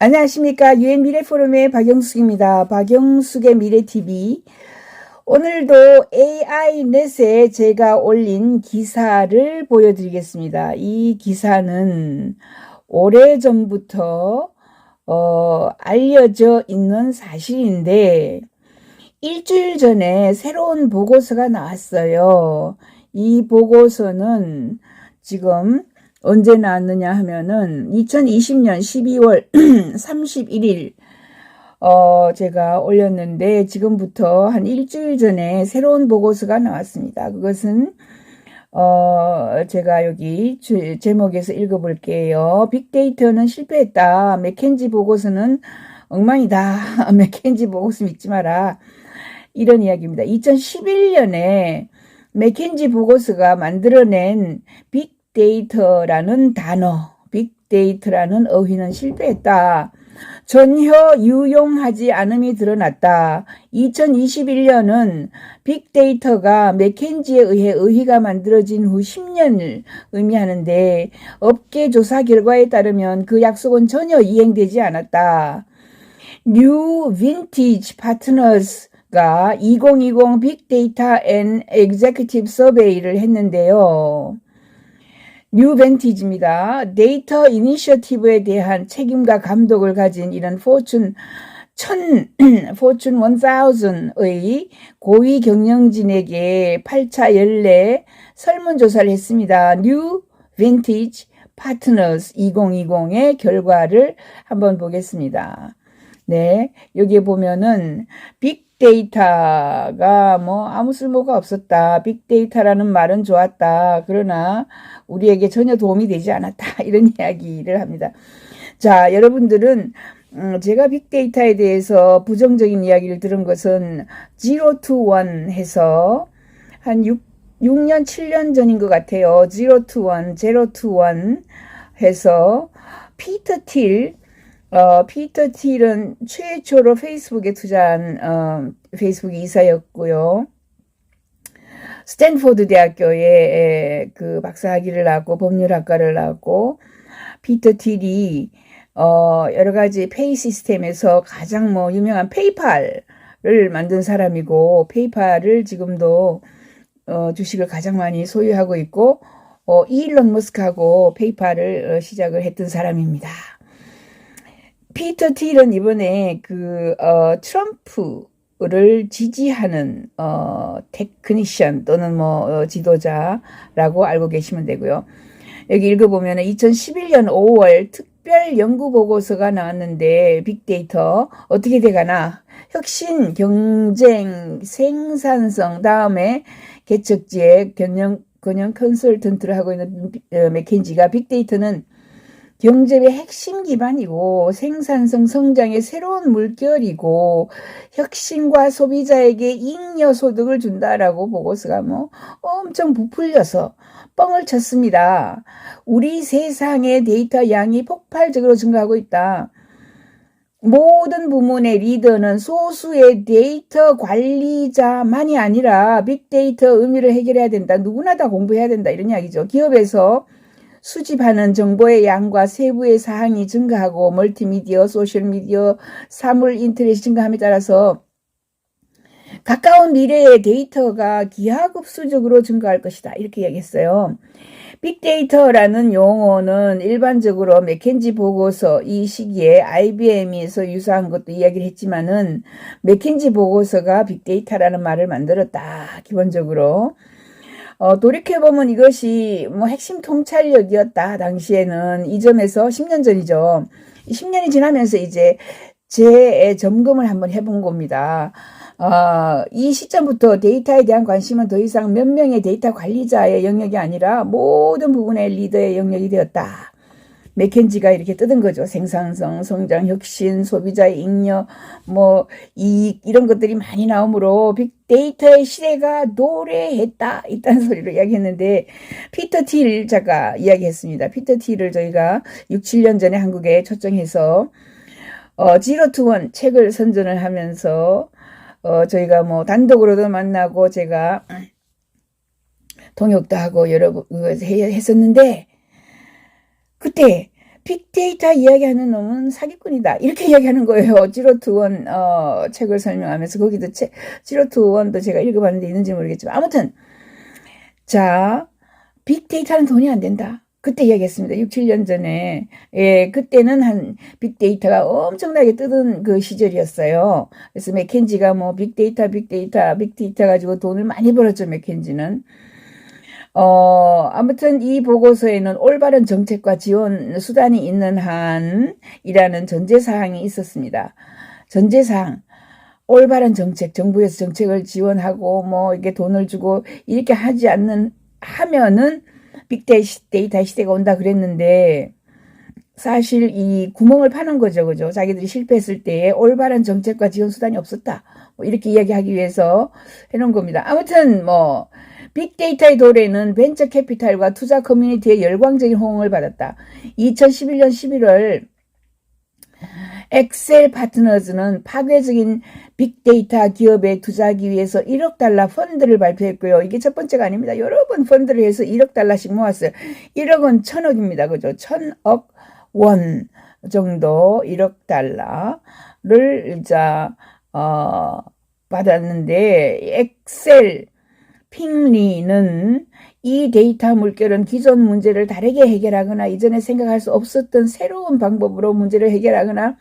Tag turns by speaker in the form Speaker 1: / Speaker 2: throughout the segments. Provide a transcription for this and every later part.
Speaker 1: 안녕하십니까. 유엔 미래 포럼의 박영숙입니다. 박영숙의 미래TV. 오늘도 AI넷에 제가 올린 기사를 보여드리겠습니다. 이 기사는 오래 전부터 어, 알려져 있는 사실인데 일주일 전에 새로운 보고서가 나왔어요. 이 보고서는 지금 언제 나왔느냐 하면은 2020년 12월 31일 어 제가 올렸는데 지금부터 한 일주일 전에 새로운 보고서가 나왔습니다. 그것은 어 제가 여기 제, 제목에서 읽어볼게요. 빅데이터는 실패했다. 맥켄지 보고서는 엉망이다. 맥켄지 보고서 믿지 마라. 이런 이야기입니다. 2011년에 맥켄지 보고서가 만들어낸 빅 데이터라는 단어, 빅데이터라는 어휘는 실패했다. 전혀 유용하지 않음이 드러났다. 2021년은 빅데이터가 맥켄지에 의해 의의가 만들어진 후 10년을 의미하는데 업계 조사 결과에 따르면 그 약속은 전혀 이행되지 않았다. 뉴 빈티지 파트너스 가 2020 빅데이터 앤 executive survey를 했는데요. 뉴 벤티지입니다. 데이터 이니셔티브에 대한 책임과 감독을 가진 이런 포춘 천, 포춘 1000의 고위 경영진에게 8차 연례 설문조사를 했습니다. 뉴 빈티지 파트너스 2020의 결과를 한번 보겠습니다. 네, 여기에 보면은 빅데이터가 뭐 아무 쓸모가 없었다. 빅데이터라는 말은 좋았다. 그러나 우리에게 전혀 도움이 되지 않았다. 이런 이야기를 합니다. 자, 여러분들은 음, 제가 빅데이터에 대해서 부정적인 이야기를 들은 것은 0 to 1 해서 한 6, 6년, 7년 전인 것 같아요. 0 to 1, 0 to 1 해서 피터 틸, 어, 피터 틸은 최초로 페이스북에 투자한 어, 페이스북 이사였고요. 스탠포드 대학교에 그 박사학위를 나왔고 법률학과를 나왔고 피터 틸이 어, 여러 가지 페이 시스템에서 가장 뭐 유명한 페이팔을 만든 사람이고 페이팔을 지금도 어, 주식을 가장 많이 소유하고 있고 어, 이일론 머스크하고 페이팔을 어, 시작을 했던 사람입니다. 피터 틸은 이번에 그 어, 트럼프를 지지하는 어, 테크니션 또는 뭐 어, 지도자라고 알고 계시면 되고요. 여기 읽어보면 2011년 5월 특별 연구 보고서가 나왔는데 빅데이터 어떻게 돼가나 혁신, 경쟁, 생산성 다음에 개척지에 경영, 경영 컨설턴트를 하고 있는 어, 맥켄지가 빅데이터는 경제의 핵심 기반이고 생산성 성장의 새로운 물결이고 혁신과 소비자에게 잉여 소득을 준다라고 보고서가 뭐 엄청 부풀려서 뻥을 쳤습니다. 우리 세상의 데이터 양이 폭발적으로 증가하고 있다. 모든 부문의 리더는 소수의 데이터 관리자만이 아니라 빅데이터 의미를 해결해야 된다. 누구나 다 공부해야 된다. 이런 이야기죠. 기업에서 수집하는 정보의 양과 세부의 사항이 증가하고 멀티미디어, 소셜미디어, 사물 인터넷이 증가함에 따라서 가까운 미래의 데이터가 기하급수적으로 증가할 것이다. 이렇게 얘기했어요. 빅데이터라는 용어는 일반적으로 맥켄지 보고서 이 시기에 IBM에서 유사한 것도 이야기를 했지만은 맥켄지 보고서가 빅데이터라는 말을 만들었다. 기본적으로. 어, 돌이켜보면 이것이 뭐 핵심 통찰력이었다. 당시에는 이 점에서 10년 전이죠. 10년이 지나면서 이제 재점검을 한번 해본 겁니다. 어, 이 시점부터 데이터에 대한 관심은 더 이상 몇 명의 데이터 관리자의 영역이 아니라 모든 부분의 리더의 영역이 되었다. 맥켄지가 이렇게 뜯은 거죠. 생산성, 성장, 혁신, 소비자의 잉여, 뭐, 이익, 이런 것들이 많이 나오므로 빅데이터의 시대가 노래했다. 이딴 소리로 이야기했는데, 피터 틸 작가 이야기했습니다. 피터 틸을 저희가 6, 7년 전에 한국에 초청해서, 어, 지로 투원 책을 선전을 하면서, 어, 저희가 뭐 단독으로도 만나고 제가 통역도 하고 여러 번 했었는데, 그때 빅데이터 이야기하는 놈은 사기꾼이다. 이렇게 이야기하는 거예요. 지로투원 어, 책을 설명하면서 거기도 책 지로투원도 제가 읽어봤는데 있는지 모르겠지만 아무튼 자 빅데이터는 돈이 안 된다. 그때 이야기했습니다. 6, 7년 전에. 예, 그때는 한 빅데이터가 엄청나게 뜨던 그 시절이었어요. 그래서 맥켄지가 뭐 빅데이터, 빅데이터, 빅데이터 가지고 돈을 많이 벌었죠, 맥켄지는. 어, 아무튼 이 보고서에는 올바른 정책과 지원 수단이 있는 한이라는 전제사항이 있었습니다. 전제사항. 올바른 정책, 정부에서 정책을 지원하고 뭐 이게 돈을 주고 이렇게 하지 않는 하면은 빅데이터 시대가 온다 그랬는데 사실 이 구멍을 파는 거죠, 그죠? 자기들이 실패했을 때에 올바른 정책과 지원 수단이 없었다. 뭐 이렇게 이야기하기 위해서 해놓은 겁니다. 아무튼 뭐 빅데이터의 도래는 벤처 캐피탈과 투자 커뮤니티의 열광적인 호응을 받았다. 2011년 11월 엑셀 파트너즈는 파괴적인 빅데이터 기업에 투자하기 위해서 1억 달러 펀드를 발표했고요. 이게 첫 번째가 아닙니다. 여러 번 펀드를 해서 1억 달러씩 모았어요. 1억은 천억입니다. 그죠? 천억 원 정도 1억 달러를 자, 어, 받았는데 엑셀 핑리는 이 데이터 물결은 기존 문제를 다르게 해결하거나 이전에 생각할 수 없었던 새로운 방법으로 문제를 해결하거나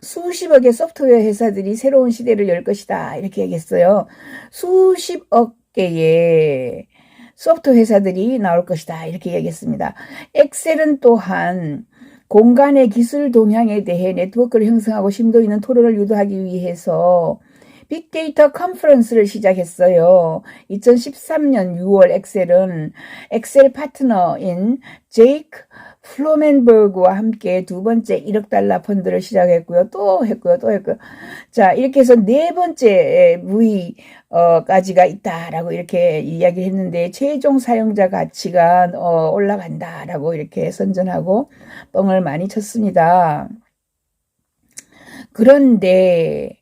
Speaker 1: 수십억의 소프트웨어 회사들이 새로운 시대를 열 것이다. 이렇게 얘기했어요. 수십억 개의 소프트웨어 회사들이 나올 것이다. 이렇게 얘기했습니다. 엑셀은 또한 공간의 기술 동향에 대해 네트워크를 형성하고 심도 있는 토론을 유도하기 위해서 빅데이터 컨퍼런스를 시작했어요. 2013년 6월 엑셀은 엑셀 파트너인 제이크 플로멘버그와 함께 두 번째 1억 달러 펀드를 시작했고요. 또 했고요. 또 했고요. 자, 이렇게 해서 네 번째 V까지가 있다라고 이렇게 이야기를 했는데 최종 사용자 가치가 어, 올라간다라고 이렇게 선전하고 뻥을 많이 쳤습니다. 그런데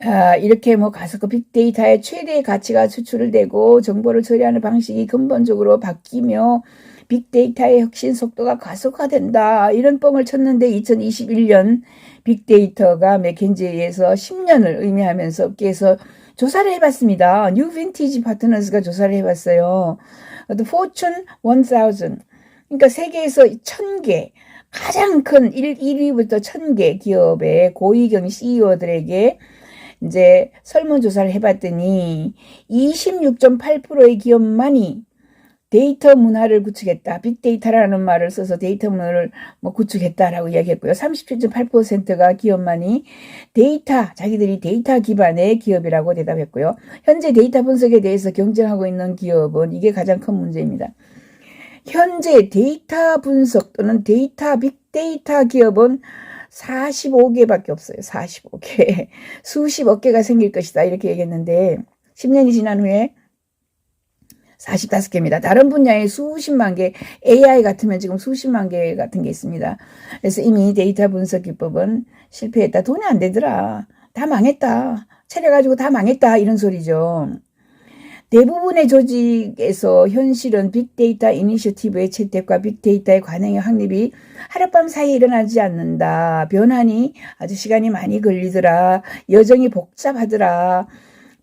Speaker 1: 아, 이렇게 뭐 가서 그 빅데이터의 최대 가치가 추출되고 정보를 처리하는 방식이 근본적으로 바뀌며 빅데이터의 혁신 속도가 가속화된다. 이런 뻥을 쳤는데 2021년 빅데이터가 맥켄지에서 10년을 의미하면서 업계에서 조사를 해봤습니다. 뉴 빈티지 파트너스가 조사를 해봤어요. 포춘 1000. 그러니까 세계에서 1000개 가장 큰 1, 1위부터 1000개 기업의 고위경 CEO들에게 이제 설문조사를 해봤더니 26.8%의 기업만이 데이터 문화를 구축했다. 빅데이터라는 말을 써서 데이터 문화를 뭐 구축했다라고 이야기했고요. 37.8%가 기업만이 데이터, 자기들이 데이터 기반의 기업이라고 대답했고요. 현재 데이터 분석에 대해서 경쟁하고 있는 기업은 이게 가장 큰 문제입니다. 현재 데이터 분석 또는 데이터 빅데이터 기업은 45개밖에 없어요. 45개. 수십억 개가 생길 것이다. 이렇게 얘기했는데 10년이 지난 후에 45개입니다. 다른 분야에 수십만 개, AI 같으면 지금 수십만 개 같은 게 있습니다. 그래서 이미 데이터 분석 기법은 실패했다. 돈이 안 되더라. 다 망했다. 차려가지고 다 망했다. 이런 소리죠. 대부분의 조직에서 현실은 빅데이터 이니셔티브의 채택과 빅데이터의 관행의 확립이 하룻밤 사이에 일어나지 않는다. 변환이 아주 시간이 많이 걸리더라. 여정이 복잡하더라.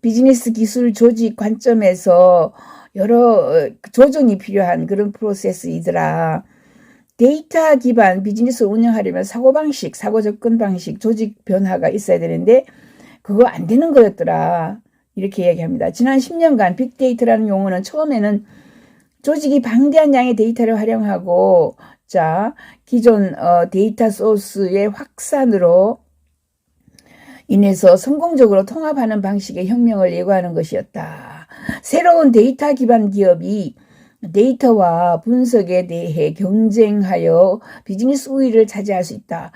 Speaker 1: 비즈니스 기술 조직 관점에서 여러 조정이 필요한 그런 프로세스이더라. 데이터 기반 비즈니스 운영하려면 사고방식, 사고 접근 방식, 조직 변화가 있어야 되는데 그거 안 되는 거였더라. 이렇게 얘기합니다. 지난 10년간 빅데이터라는 용어는 처음에는 조직이 방대한 양의 데이터를 활용하고 자 기존 어, 데이터 소스의 확산으로 인해서 성공적으로 통합하는 방식의 혁명을 예고하는 것이었다. 새로운 데이터 기반 기업이 데이터와 분석에 대해 경쟁하여 비즈니스 우위를 차지할 수 있다.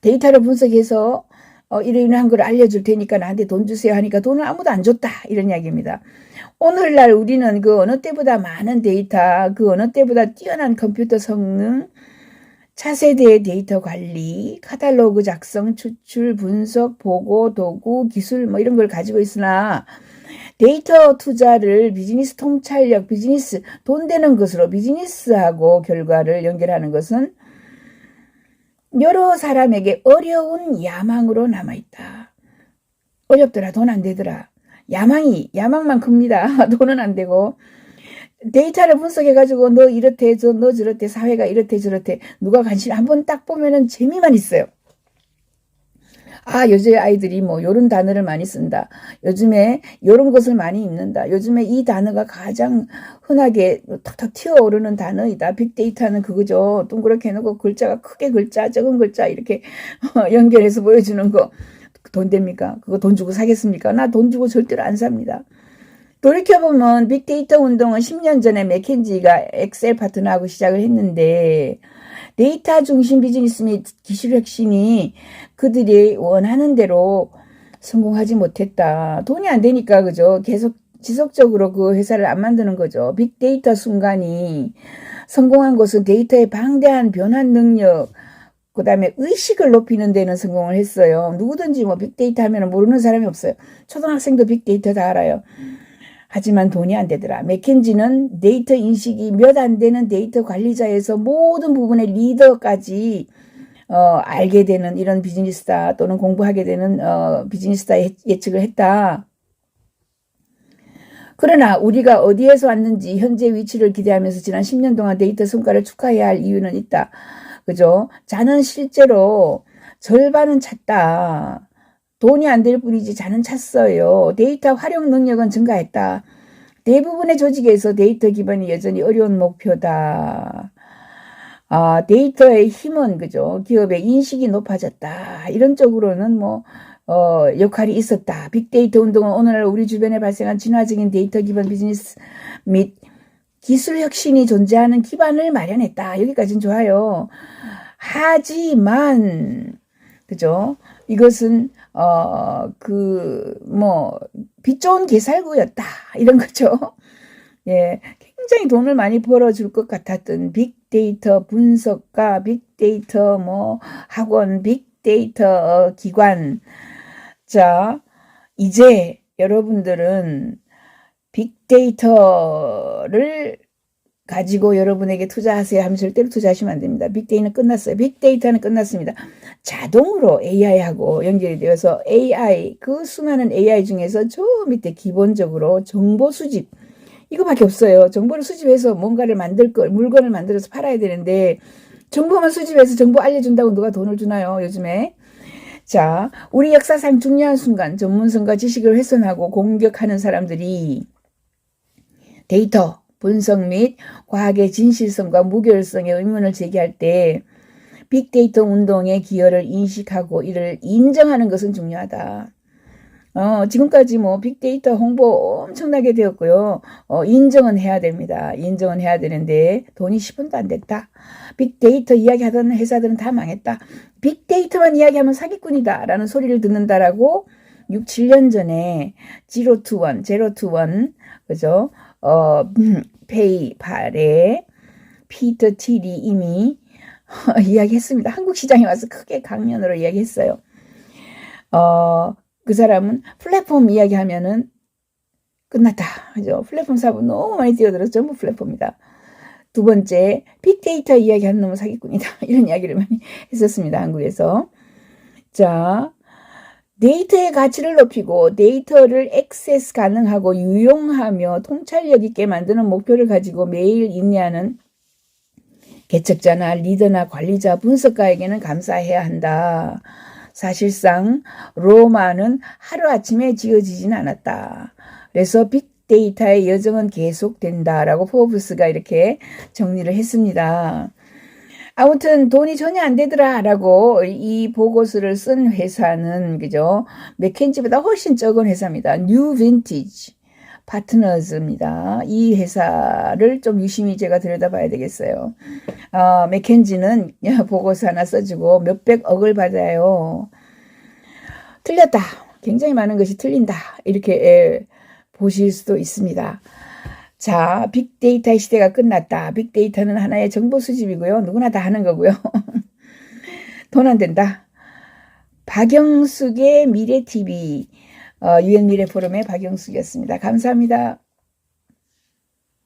Speaker 1: 데이터를 분석해서 어, 이러이러한 걸 알려줄 테니까 나한테 돈 주세요 하니까 돈을 아무도 안 줬다. 이런 이야기입니다. 오늘날 우리는 그 어느 때보다 많은 데이터, 그 어느 때보다 뛰어난 컴퓨터 성능, 차세대의 데이터 관리, 카탈로그 작성, 추출, 분석, 보고, 도구, 기술 뭐 이런 걸 가지고 있으나 데이터 투자를 비즈니스 통찰력, 비즈니스 돈 되는 것으로 비즈니스하고 결과를 연결하는 것은 여러 사람에게 어려운 야망으로 남아있다. 어렵더라. 돈 안 되더라. 야망이, 야망만 큽니다. 돈은 안 되고. 데이터를 분석해가지고 너 이렇대, 저, 너 저렇대, 사회가 이렇대, 저렇대. 누가 관심, 한번 딱 보면은 재미만 있어요. 아, 요즘 아이들이 뭐 요런 단어를 많이 쓴다. 요즘에 요런 것을 많이 읽는다. 요즘에 이 단어가 가장 흔하게 탁탁 튀어오르는 단어이다. 빅데이터는 그거죠. 동그랗게 해놓고 글자가 크게 글자, 적은 글자 이렇게 연결해서 보여주는 거. 돈 됩니까? 그거 돈 주고 사겠습니까? 나 돈 주고 절대로 안 삽니다. 돌이켜보면 빅데이터 운동은 10년 전에 맥켄지가 엑셀 파트너하고 시작을 했는데 데이터 중심 비즈니스 및 기술 혁신이 그들이 원하는 대로 성공하지 못했다. 돈이 안 되니까 그죠? 계속 지속적으로 그 회사를 안 만드는 거죠. 빅데이터 순간이 성공한 것은 데이터의 방대한 변환 능력, 그 다음에 의식을 높이는 데는 성공을 했어요. 누구든지 뭐 빅데이터 하면 모르는 사람이 없어요. 초등학생도 빅데이터 다 알아요. 하지만 돈이 안 되더라. 맥켄지는 데이터 인식이 몇 안 되는 데이터 관리자에서 모든 부분의 리더까지 어, 알게 되는 이런 비즈니스다 또는 공부하게 되는 어, 비즈니스다 예측을 했다. 그러나 우리가 어디에서 왔는지 현재 위치를 기대하면서 지난 10년 동안 데이터 성과를 축하해야 할 이유는 있다. 그죠? 자는 실제로 절반은 찼다. 돈이 안 될 뿐이지 자는 찼어요. 데이터 활용 능력은 증가했다. 대부분의 조직에서 데이터 기반이 여전히 어려운 목표다. 아, 데이터의 힘은 그죠? 기업의 인식이 높아졌다. 이런 쪽으로는 뭐 어, 역할이 있었다. 빅데이터 운동은 오늘날 우리 주변에 발생한 진화적인 데이터 기반 비즈니스 및 기술 혁신이 존재하는 기반을 마련했다. 여기까지는 좋아요. 하지만 그죠? 이것은 어 그뭐빛 좋은 개살구였다 이런 거죠. 예, 굉장히 돈을 많이 벌어줄 것 같았던 빅데이터 분석가, 빅데이터 뭐 학원, 빅데이터 기관. 자, 이제 여러분들은 빅데이터를 가지고 여러분에게 투자하세요 하면 절대로 투자하시면 안 됩니다. 빅데이터는 끝났어요. 빅데이터는 끝났습니다. 자동으로 AI하고 연결이 되어서 AI, 그 수많은 AI 중에서 저 밑에 기본적으로 정보 수집, 이거밖에 없어요. 정보를 수집해서 뭔가를 만들 걸, 물건을 만들어서 팔아야 되는데, 정보만 수집해서 정보 알려준다고 누가 돈을 주나요, 요즘에? 자, 우리 역사상 중요한 순간, 전문성과 지식을 훼손하고 공격하는 사람들이 데이터, 분석 및 과학의 진실성과 무결성에 의문을 제기할 때 빅데이터 운동의 기여를 인식하고 이를 인정하는 것은 중요하다. 어, 지금까지 뭐 빅데이터 홍보 엄청나게 되었고요. 어, 인정은 해야 됩니다. 인정은 해야 되는데 돈이 10분도 안 됐다. 빅데이터 이야기하던 회사들은 다 망했다. 빅데이터만 이야기하면 사기꾼이다. 라는 소리를 듣는다라고 6, 7년 전에 제로 투 원, 제로 투 원, 그죠? 어, 페이팔에 피터 틸이 이미 이야기했습니다. 한국 시장에 와서 크게 강연으로 이야기했어요. 어, 그 사람은 플랫폼 이야기하면은 끝났다. 그죠? 플랫폼 사업 너무 많이 뛰어들어서 전부 플랫폼이다. 두 번째, 빅데이터 이야기하는 놈은 사기꾼이다. 이런 이야기를 많이 했었습니다. 한국에서. 자, 데이터의 가치를 높이고 데이터를 액세스 가능하고 유용하며 통찰력 있게 만드는 목표를 가지고 매일 인내하는 개척자나 리더나 관리자, 분석가에게는 감사해야 한다. 사실상 로마는 하루아침에 지어지진 않았다. 그래서 빅데이터의 여정은 계속된다라고 포브스가 이렇게 정리를 했습니다. 아무튼 돈이 전혀 안 되더라라고 이 보고서를 쓴 회사는 그죠 맥켄지보다 훨씬 적은 회사입니다. 뉴 빈티지 파트너즈입니다. 이 회사를 좀 유심히 제가 들여다봐야 되겠어요. 어, 맥켄지는 보고서 하나 써주고 몇백억을 받아요. 틀렸다. 굉장히 많은 것이 틀린다. 이렇게 예, 보실 수도 있습니다. 자, 빅데이터의 시대가 끝났다. 빅데이터는 하나의 정보 수집이고요. 누구나 다 하는 거고요. 돈 안 된다. 박영숙의 미래TV, 어, 유엔 미래 포럼의 박영숙이었습니다. 감사합니다.